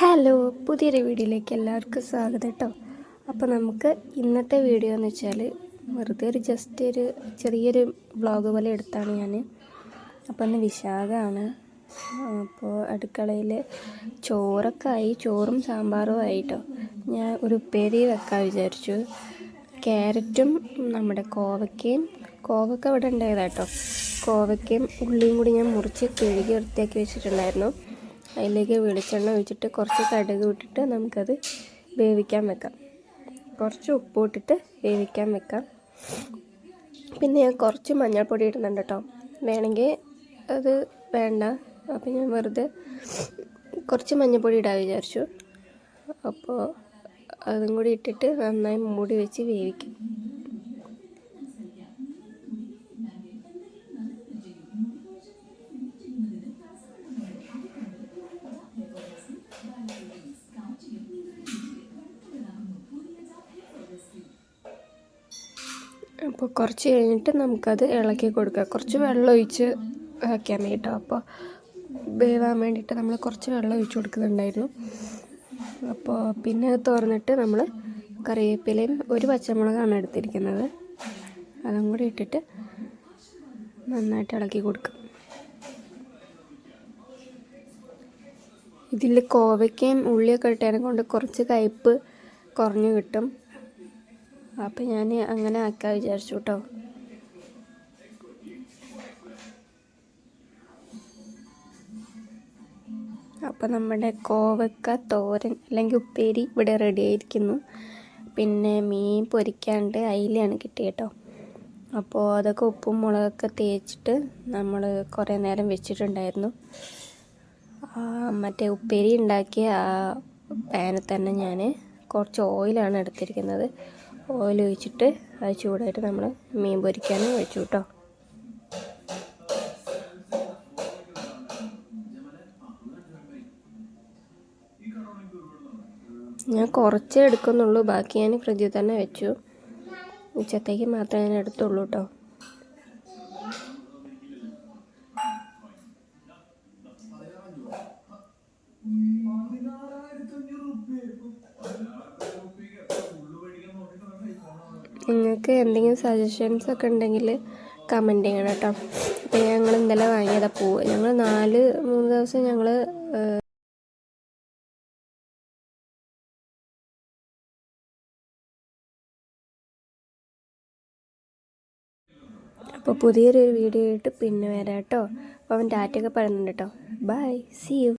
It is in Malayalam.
ഹലോ പുതിയൊരു വീഡിയോയിലേക്ക് എല്ലാവർക്കും സ്വാഗതം കേട്ടോ. അപ്പോൾ നമുക്ക് ഇന്നത്തെ വീഡിയോ എന്ന് വെച്ചാൽ വെറുതെ ഒരു ജസ്റ്റ് ഒരു ചെറിയൊരു വ്ളോഗ് പോലെ എടുത്താണ് ഞാൻ. അപ്പോൾ ഇന്ന് വിശാഖമാണ് അപ്പോൾ അടുക്കളയിൽ ചോറൊക്കെ ആയി ചോറും സാമ്പാറും ആയിട്ടോ. ഞാൻ ഒരു ഉപ്പേരി വെക്കാൻ വിചാരിച്ചു. ക്യാരറ്റും നമ്മുടെ കോവയ്ക്കയും കോവക്ക ഇവിടെ ഉണ്ടായതാട്ടോ കോവയ്ക്കയും ഉള്ളിയും കൂടി ഞാൻ മുറിച്ച് കഴുകി വൃത്തിയാക്കി വെച്ചിട്ടുണ്ടായിരുന്നു. അതിലേക്ക് വെളിച്ചെണ്ണ ഒഴിച്ചിട്ട് കുറച്ച് കടുക് ഇട്ടിട്ട് നമുക്കത് വേവിക്കാൻ വെക്കാം. കുറച്ച് ഉപ്പ് ഇട്ടിട്ട് വേവിക്കാൻ വെക്കാം. പിന്നെ ഞാൻ കുറച്ച് മഞ്ഞൾപ്പൊടി ഇടുന്നുണ്ട് കേട്ടോ. വേണമെങ്കിൽ അത് വേണ്ട. അപ്പോൾ ഞാൻ വെറുതെ കുറച്ച് മഞ്ഞൾപ്പൊടി ഇടാൻ വിചാരിച്ചു. അപ്പോൾ അതും കൂടി ഇട്ടിട്ട് നന്നായി മൂടി വെച്ച് വേവിക്കും. അപ്പോൾ കുറച്ച് കഴിഞ്ഞിട്ട് നമുക്കത് ഇളക്കി കൊടുക്കുക കുറച്ച് വെള്ളം ഒഴിച്ച് മതി കേട്ടോ അപ്പോൾ വേവാൻ വേണ്ടിയിട്ട് നമ്മൾ കുറച്ച് വെള്ളം ഒഴിച്ച് കൊടുക്കുന്നുണ്ടായിരുന്നു. അപ്പോൾ പിന്നെ അത് തുറന്നിട്ട് നമ്മൾ കറിവേപ്പിലയും ഒരു പച്ചമുളകാണ് എടുത്തിരിക്കുന്നത്. അതും കൂടി ഇട്ടിട്ട് നന്നായിട്ട് ഇളക്കി കൊടുക്കും. ഇതിൽ കോവയ്ക്കയും ഉള്ളിയൊക്കെ ഇട്ടതിനെ കൊണ്ട് കുറച്ച് കയ്പ്പ് കുറഞ്ഞു കിട്ടും. അപ്പം ഞാൻ അങ്ങനെ ആക്കാൻ വിചാരിച്ചു കേട്ടോ അപ്പം നമ്മുടെ കോവക്ക തോരൻ അല്ലെങ്കിൽ ഉപ്പേരി ഇവിടെ റെഡി ആയിരിക്കുന്നു. പിന്നെ മീൻ പൊരിക്കാണ്ട് അയിലാണ് കിട്ടിയ കേട്ടോ അപ്പോൾ അതൊക്കെ ഉപ്പും മുളകൊക്കെ തേച്ചിട്ട് നമ്മൾ കുറേ നേരം വെച്ചിട്ടുണ്ടായിരുന്നു. മറ്റേ ഉപ്പേരി ഉണ്ടാക്കിയ ആ പാനിൽ തന്നെ ഞാൻ കുറച്ച് ഓയിലാണ് എടുത്തിരിക്കുന്നത്. ഓയിൽ ഒഴിച്ചിട്ട് അത് ചൂടായിട്ട് നമ്മൾ മീൻ പൊരിക്കാനും ഒഴിച്ചു കേട്ടോ. ഞാൻ കുറച്ചേ എടുക്കുന്നുള്ളൂ. ബാക്കി ഞാൻ ഫ്രിഡ്ജിൽ തന്നെ വെച്ചു. ഉച്ചത്തേക്ക് മാത്രമേ ഞാൻ എടുത്തുള്ളൂ കേട്ടോ. നിങ്ങൾക്ക് എന്തെങ്കിലും സജഷൻസ് ഒക്കെ ഉണ്ടെങ്കിൽ കമന്റ് ചെയ്യണം കേട്ടോ. അപ്പോൾ ഞങ്ങൾ ഇന്നലെ വാങ്ങിയതാണ് പൂവ് ഞങ്ങൾ നാല് മൂന്ന് ദിവസം ഞങ്ങൾ അപ്പോൾ പുതിയൊരു വീഡിയോ ആയിട്ട് പിന്നെ വരാം കേട്ടോ. അപ്പോൾ അവൻ ടാറ്റൊക്കെ പറയുന്നുണ്ട് കേട്ടോ. By C U